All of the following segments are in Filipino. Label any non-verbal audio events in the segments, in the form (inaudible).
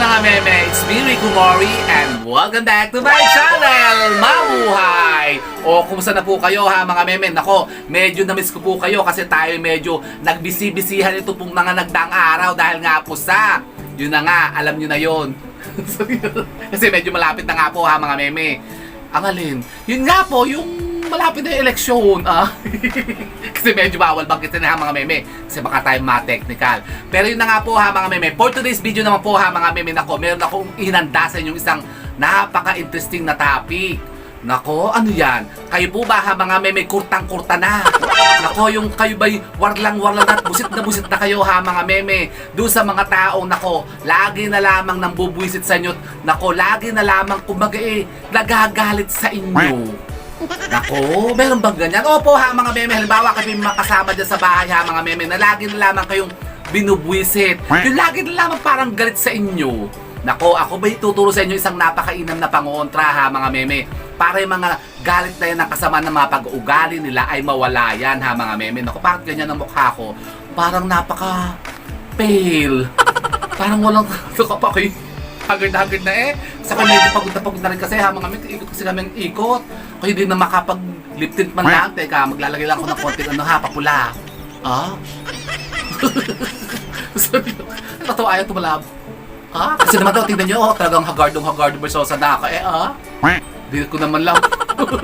mga meme! It's me, Rico Mori, and welcome back to my channel, Mabuhay! O, kumusta na po kayo ha mga meme? Nako, medyo na-miss ko po kayo kasi tayo medyo nagbisi-bisihan ito pong mga nagdaang araw dahil nga po sa, yun na nga, alam nyo na yun. (laughs) kasi medyo malapit na nga po ha mga meme. Ang alin? Yun nga po, yung malapit na yung eleksyon. Ah. (laughs) Kasi medyo bawal bangkitin ha mga meme. Kasi baka tayo ma-technical. Pero yun na nga po ha mga meme. For today's video naman po ha mga meme nako, meron akong inanda sa inyong isang napaka-interesting na topic. Nako, ano yan? Kayo po ba ha mga meme kurtang-kurta na? (laughs) Nako, yung kayo ba'y warlang-warlang at busit na busit na kayo ha mga meme? Doon sa mga taong nako, lagi na lamang nang bubwisit sa inyo. Nako, lagi na lamang kumbaga eh, nagagalit sa inyo. Nako, meron bang ganyan? Opo ha mga meme, halimbawa may makasama dyan sa bahay ha mga meme na lagi na lamang kayong binubwisit. Yung lagi na lamang parang galit sa inyo. Nako, ako ba ituturo sa inyo isang napakainam na pangontra ha mga meme? Para yung mga galit na yan ng kasama ng mga pag-ugali nila ay mawala yan ha mga meme. Nako, bakit ganyan ang mukha ko? Parang napaka pale. (laughs) Parang walang suka pa kayo. Haggard na haggard na eh. Sa medyo pagod na pagod na rin kasi ha mga meme. Ikot kasi kami ng ikot. Kaya hindi na makapag lip tint man lang. Teka, maglalagay lang ako ng konti ano ha, papula. Ah? (laughs) Totoo ayaw tumalab. Ah? Kasi naman daw, tingnan nyo, oh, talagang hagardong hagardong bersosa na ako. Eh, ah? Di ko naman lang.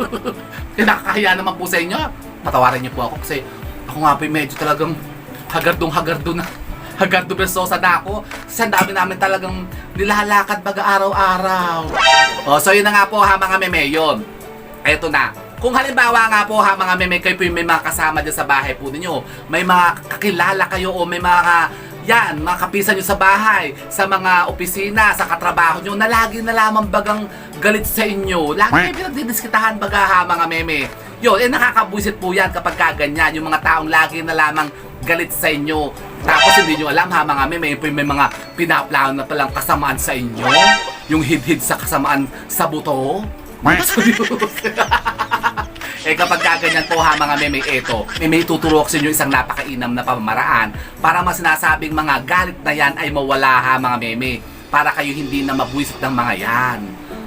(laughs) Kaya nakakahiya naman po sa inyo. Patawarin niyo po ako kasi ako nga po medyo talagang hagardong hagardo na. Hagardo bersosa na ako. Kasi ang dami namin talagang nilalakad baga araw-araw. Oh, so yun na nga po ha mga meme, yun. Eto na. Kung halimbawa nga po ha mga meme, kayo po yung may mga kasama dyan sa bahay po ninyo. May mga kakilala kayo o may mga yan, mga kapisan nyo sa bahay, sa mga opisina, sa katrabaho nyo, na lagi na lamang bagang galit sa inyo. Lagi kayo pinagdidiskitahan baga ha mga meme. Yun, eh nakakabuisit po yan kapag kaganyan, yung mga taong lagi na lamang galit sa inyo. Tapos hindi nyo alam ha mga po yung may mga pinaplano na palang kasamaan sa inyo. Yung hid-hid sa kasamaan sa buto. (laughs) eh kapag kaganyan po ha mga meme, eto, may may tuturo ko sa inyo isang napakainam na pamamaraan para mas sinasabing mga galit na yan ay mawala ha mga meme para kayo hindi na mabwisit ng mga yan.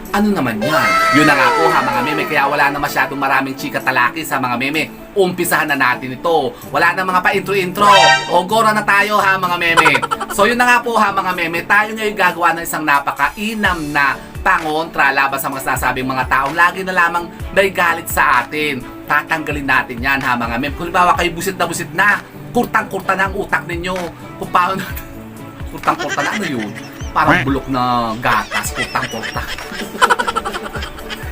Ano naman yan? Yun na nga po ha mga meme, kaya wala na masyadong maraming chika talaki sa mga meme. Umpisahan na natin ito. Wala na mga pa-intro-intro. O gora na tayo ha mga meme. So yun na nga po ha mga meme, tayo ngayon gagawa ng isang napakainam na pangontra laban sa mga sinasabing mga taong lagi na lamang may galit sa atin. Tatanggalin natin yan ha mga meme. Kung kayo busit na busit na, kurtang-kurta na ang utak ninyo. Kung paano (laughs) kurtang-kurta na ano yun? Parang bulok na gatas, kurtang-kurta. (laughs)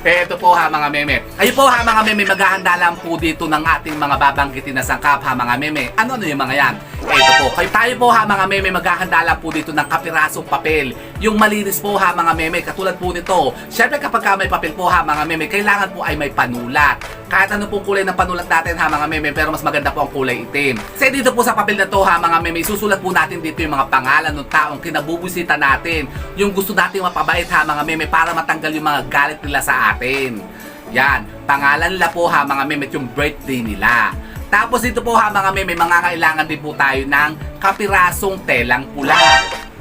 Eh, ito po ha mga meme. Ayun po ha mga meme, maghahanda lang po dito ng ating mga babanggitin na sangkap ha mga meme. Ano ano yung mga yan? Ito po, kayo tayo po ha mga meme, maghahanda lang po dito ng kapirasong papel. Yung malinis po ha mga meme, katulad po nito. Syempre kapag ka may papel po ha mga meme, kailangan po ay may panulat. Kahit ano pong kulay ng panulat natin ha mga meme, pero mas maganda po ang kulay itim. Kasi dito po sa papel na to ha mga meme, susulat po natin dito yung mga pangalan ng taong kinabubusita natin. Yung gusto nating mapabait ha mga meme para matanggal yung mga galit nila sa atin. Yan, pangalan nila po ha mga meme at yung birthday nila. Tapos dito po ha mga meme, mga kailangan din po tayo ng kapirasong telang pula.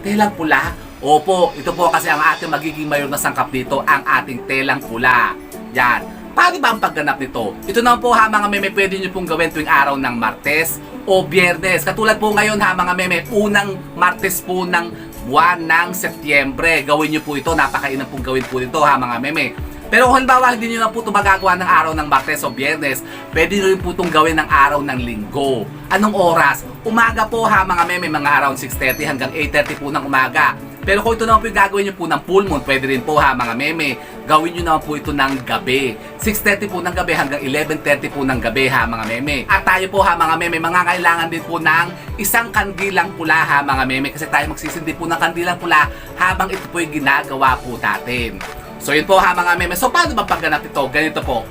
Telang pula? Opo, ito po kasi ang ating magiging mayor na sangkap dito, ang ating telang pula. Yan. Paano ba ang pagganap nito? Ito naman po ha mga meme, pwede nyo pong gawin tuwing araw ng Martes o Biyernes. Katulad po ngayon ha mga meme, unang Martes po ng buwan ng Setyembre. Gawin nyo po ito, napakainam pong gawin po ito ha mga meme. Pero kung halimbawa hindi nyo na po ito magagawa ng araw ng Martes o Biyernes, pwede nyo rin po itong gawin ng araw ng Linggo. Anong oras? Umaga po ha mga meme, mga around 6.30 hanggang 8.30 po ng umaga. Pero kung ito naman po yung gagawin nyo po ng full moon, pwede rin po ha mga meme. Gawin nyo naman po ito ng gabi. 6.30 po ng gabi hanggang 11.30 po ng gabi ha mga meme. At tayo po ha mga meme, mga kailangan din po ng isang kandilang pula ha mga meme. Kasi tayo magsisindi po ng kandilang pula habang ito po yung ginagawa po natin. So yun po ha mga meme. So paano ba pagganap ito? Ganito po.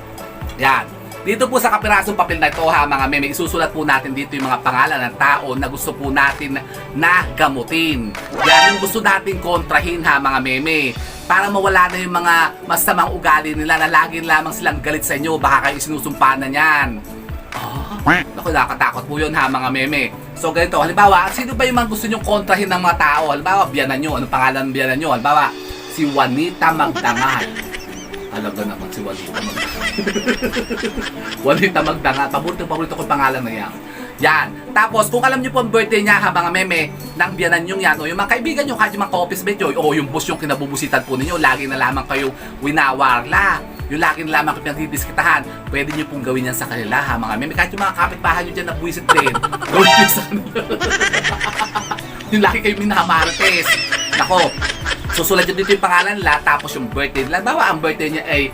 Yan. Dito po sa kapirasong papel na ito ha mga meme, isusulat po natin dito yung mga pangalan ng tao na gusto po natin na gamutin. Yan yung gusto natin kontrahin ha mga meme. Para mawala na yung mga masamang ugali nila na lagi lamang silang galit sa inyo. Baka kayo sinusumpa na yan. Ah, Naku, nakakatakot po yun ha mga meme. So ganito, halimbawa, sino ba yung mga gusto nyong kontrahin ng mga tao? Halimbawa, biyanan nyo. Anong pangalan ng biyanan nyo? Halimbawa, si Juanita Magdangal. Talaga naman si Juanita Magdangal. (laughs) Juanita Magdangal. Paborito, paborito ko pangalan na yan. Yan. Tapos, kung alam nyo po ang birthday niya ha, mga meme, ng biyanan nyo yan, o yung mga kaibigan nyo, kahit yung mga ka-office mate o yung boss yung kinabubusitan po ninyo, lagi na lamang kayo winawarla. Yung lagi na lamang kayo pinagdidiskitahan, pwede nyo pong gawin yan sa kanila ha, mga meme. Kahit yung mga kapitbahay nyo dyan na buwisit din, (laughs) gawin nyo sa kanila. (laughs) yung lagi kayo minamartes. Nako, susulat dito yung pangalan nila, tapos yung birthday nila. Bawa, ang birthday niya ay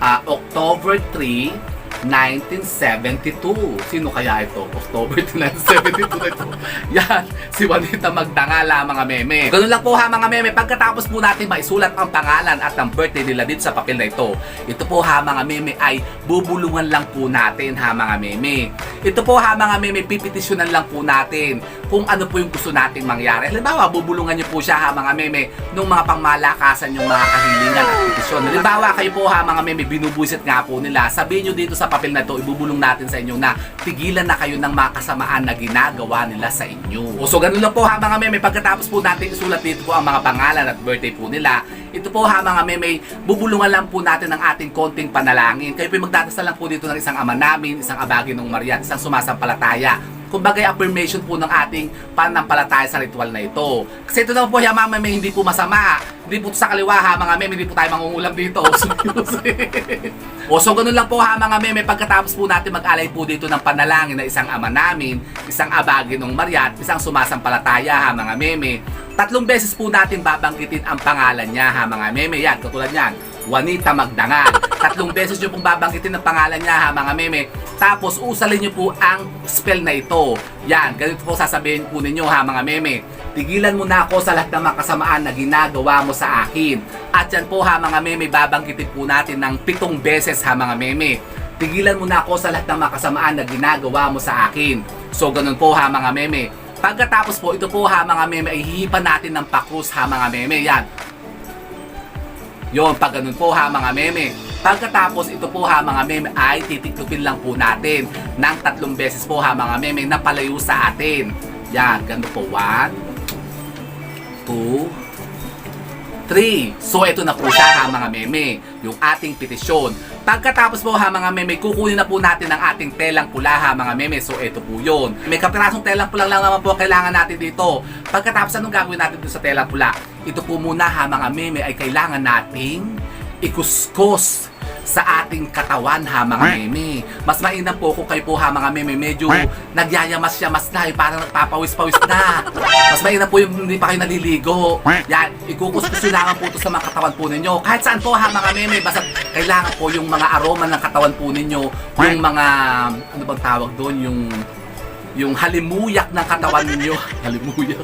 ah, October 3, 1972. Sino kaya ito? October 1972 na ito. (laughs) Yan, si Juanita Magdangala, mga meme. Ganun lang po ha, mga meme. Pagkatapos po natin maisulat ang pangalan at ang birthday nila dito sa papel na ito, ito po ha, mga meme, ay bubulungan lang po natin ha, mga meme. Ito po ha, mga meme, pipetisyonan lang po natin kung ano po yung gusto nating mangyari. Halimbawa, bubulungan niyo po siya ha, mga meme, nung mga pangmalakasan yung mga kahilingan at petisyon. Halimbawa, kayo po ha, mga meme, binubuisit nga po nila. Sabihin nyo dito sa papel na ito, ibubulong natin sa inyo na tigilan na kayo ng mga kasamaan na ginagawa nila sa inyo. O so, ganun lang po ha, mga meme, pagkatapos po natin isulat dito po ang mga pangalan at birthday po nila, ito po ha mga meme, bubulungan lang po natin ng ating konting panalangin. Kayo po magdadasal lang po dito ng isang ama namin, isang abagi ng Maria, at isang sumasampalataya. Kumbaga affirmation po ng ating pananampalataya sa ritual na ito. Kasi ito naman po, ha, mga meme, hindi po masama. Hindi po sa kaliwa ha, mga meme, hindi po tayo mangungulam dito. (laughs) o so ganun lang po ha, mga meme, pagkatapos po natin mag-alay po dito ng panalangin na isang ama namin, isang abagi ng Maria, at isang sumasampalataya ha, mga meme. Tatlong beses po natin babanggitin ang pangalan niya ha, mga meme. Yan, katulad yan. Juanita Magdangal. Tatlong beses nyo pong babanggitin ang pangalan niya ha, mga meme. Tapos, usalin nyo po ang spell na ito. Yan, ganito po sasabihin po ninyo ha, mga meme. Tigilan mo na ako sa lahat ng mga na ginagawa mo sa akin. At yan po ha, mga meme, babanggitin po natin ng pitong beses ha, mga meme. Tigilan mo na ako sa lahat ng mga na ginagawa mo sa akin. So, ganun po ha, mga meme. Pagkatapos po, ito po ha, mga meme, ay hihipan natin ng pakrus ha, mga meme. Yan, Yon, pag ganun po ha mga meme. Pagkatapos ito po ha mga meme ay titiklupin lang po natin ng tatlong beses po ha mga meme na palayo sa atin. Yan, ganito po. 1, 2, 3. So ito na po siya ha mga meme, yung ating petisyon. Pagkatapos po ha mga meme, kukunin na po natin ang ating telang pula ha mga meme. So ito po yun. May kapirasong telang pula lang naman po ang kailangan natin dito. Pagkatapos anong gagawin natin dito sa telang pula? Ito po muna ha mga meme ay kailangan nating ikuskus sa ating katawan ha mga meme. Mas mainam po kung kayo po ha mga meme medyo nagyayamas-yamas na eh, parang nagpapawis-pawis na. (laughs) Mas mainam po yung hindi pa kayo naliligo. Yan, ikukuskus nyo lang po ito sa mga katawan po ninyo. Kahit saan po ha mga meme, basta kailangan po yung mga aroma ng katawan po ninyo, yung mga, ano bang tawag doon, yung yung halimuyak ng katawan ninyo, (laughs) halimuyak,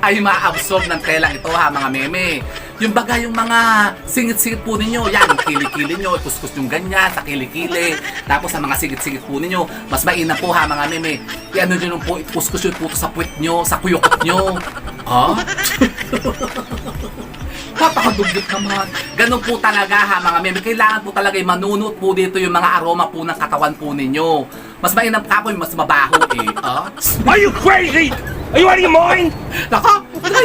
ay ma-absorb ng telang ito ha mga meme. Yung baga yung mga singit-singit po ninyo, yan, yung kilikili nyo, kuskus yung ganyan sa kilikili. Tapos sa mga singit-singit po ninyo, mas mainam po ha mga meme. Iano nyo nung po, kuskus yun po sa puwit nyo, sa kuyukot nyo. Ha? (laughs) Napakadugyot naman. Ganun po talaga ha mga meme. Kailangan po talaga yung manunot po dito yung mga aroma po ng katawan po ninyo. Mas mainam ka yung mas mabaho eh. Ah? Are you crazy? Are you out of your mind? Naka! Ano?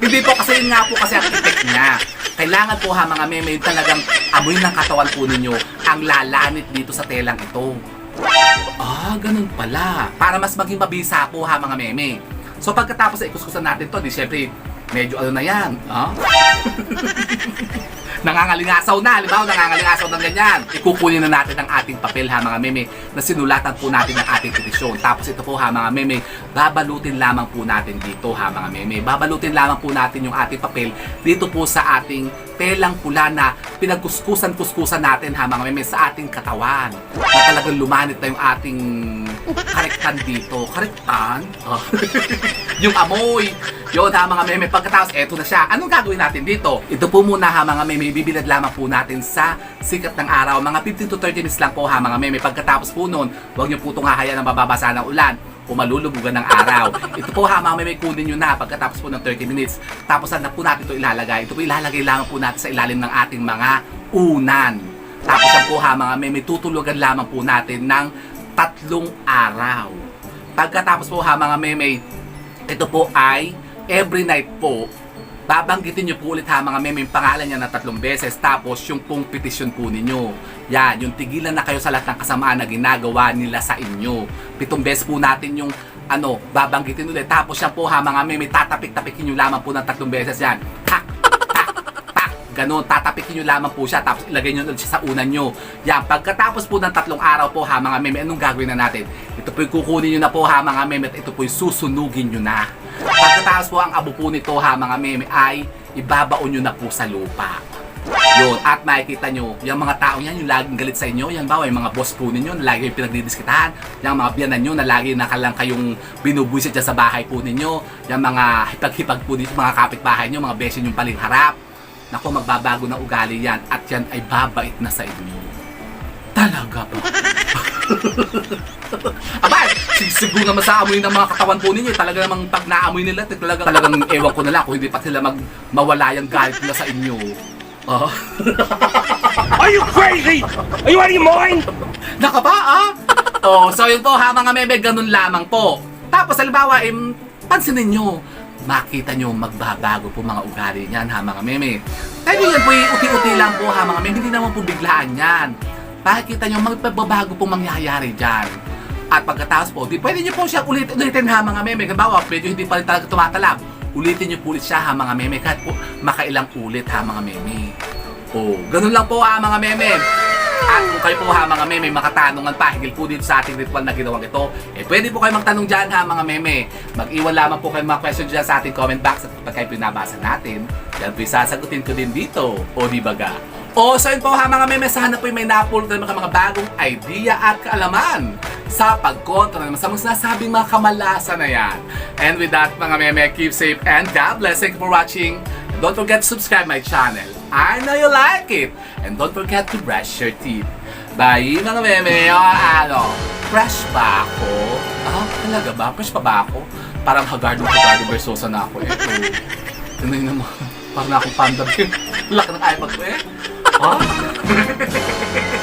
Hindi po kasi yun nga po kasi ang effect niya. Kailangan po ha mga meme yung talagang amoy ng katawan po ninyo ang lalanit dito sa telang ito. Ah, ganun pala. Para mas maging mabisa po ha mga meme. So pagkatapos ay ikuskusan natin to, di syempre medyo ano na yan. Ah? (laughs) nangangalingasaw na, halimbawa nangangalingasaw ng ganyan. Ikukunin na natin ang ating papel ha mga meme na sinulatan po natin ang ating petisyon. Tapos ito po ha mga meme, babalutin lamang po natin dito ha mga meme. Babalutin lamang po natin yung ating papel dito po sa ating telang pula na pinagkuskusan-kuskusan natin ha mga meme sa ating katawan. Na talagang lumanit na yung ating karektan dito. Karektan? Oh. (laughs) yung amoy. Yun ha mga meme. Pagkatapos, eto na siya. Anong gagawin natin dito? Ito po muna ha mga meme. Bibilad lamang po natin sa sikat ng araw. Mga 15 to 30 minutes lang po ha mga meme. Pagkatapos po nun, huwag niyo po itong hahayaan na mababasa ng ulan o malulubugan ng araw. (laughs) Ito po ha, mga meme, kunin nyo na pagkatapos po ng 30 minutes. Tapos na po natin ito ilalagay? Ito po ilalagay lamang po natin sa ilalim ng ating mga unan. Tapos yan po ha mga meme, tutulugan lamang po natin ng tatlong araw. Pagkatapos po ha mga meme, ito po ay every night po babanggitin nyo po ulit ha mga meme. Yung pangalan niya na tatlong beses tapos yung pong petisyon po ninyo. Yan yung tigilan na kayo sa lahat ng kasamaan na ginagawa nila sa inyo. Pitong beses po natin yung ano babanggitin ulit. Tapos yan po ha mga meme tatapik-tapikin nyo lamang po ng tatlong beses. Yan tak ganun. Tatapikin nyo lamang po siya tapos ilagay nyo ulit siya sa unan nyo. Yan pagkatapos po ng tatlong araw po ha mga meme anong gagawin na natin? Ito po yung kukunin nyo na po ha mga meme at ito po yung susunugin nyo na. Pagkatapos po ang abo po nito ha mga meme ay ibabaon nyo na po sa lupa. Yun, at makikita nyo, yung mga tao yan, yung laging galit sa inyo, yan ba, yung mga boss po ninyo, na lagi yung pinagdidiskitahan, yung mga biyanan nyo, na lagi nakalang kayong binubuisit dyan sa bahay po ninyo, yung mga hipag-hipag po dito, mga kapitbahay nyo, mga besin yung paling harap. Naku, magbabago ng ugali yan, at yan ay babait na sa inyo. Talaga ba? (laughs) Abay, sisiguro naman sa amoy ng mga katawan po ninyo. Talaga namang pag naamoy nila, talagang, talagang ewan ko na lang kung hindi pa sila mag mawala yung galit nila sa inyo. Oh. Are you crazy? Are you out of your mind? Naka ba ah? Oh, so yun po ha mga meme, ganun lamang po. Tapos halimbawa, em, pansinin nyo, makita nyo magbabago po mga ugali niyan ha mga meme. Kaya yan po uti-uti lang po ha mga meme, hindi naman po biglaan yan. Makikita nyo magbabago po mangyayari dyan. At pagkatapos po, di pwede nyo po siya ulit-ulitin ha mga meme. Halimbawa, medyo hindi pa rin talaga tumatalab. Ulitin nyo po ulit siya ha mga meme. Kahit po makailang ulit ha mga meme. Oh, ganun lang po ha mga meme. At kung kayo po ha mga meme makatanungan pa higil po dito sa ating ritual na ginawang ito, eh pwede po kayo magtanong dyan ha mga meme. Mag-iwan lamang po kayo mga question dyan sa ating comment box at pag kayo pinabasa natin, yan po sasagutin ko din dito. O di baga? O so yun po ha mga meme, sana po may napulot na mga bagong idea at kaalaman sa pagkontra ng masamang sinasabing mga kamalasan na yan. And with that mga meme, keep safe and God bless. Thank you for watching. Don't forget to subscribe my channel. I know you like it. And don't forget to brush your teeth. Bye mga meme. O ano, fresh ba ako? Ah, talaga ba? Fresh pa ba ako? Parang Hagardo Hagardo Versosa na ako eh. Oh. Ano yun naman? Parang akong panda. Laki ng iPad ko eh. Ah? (laughs)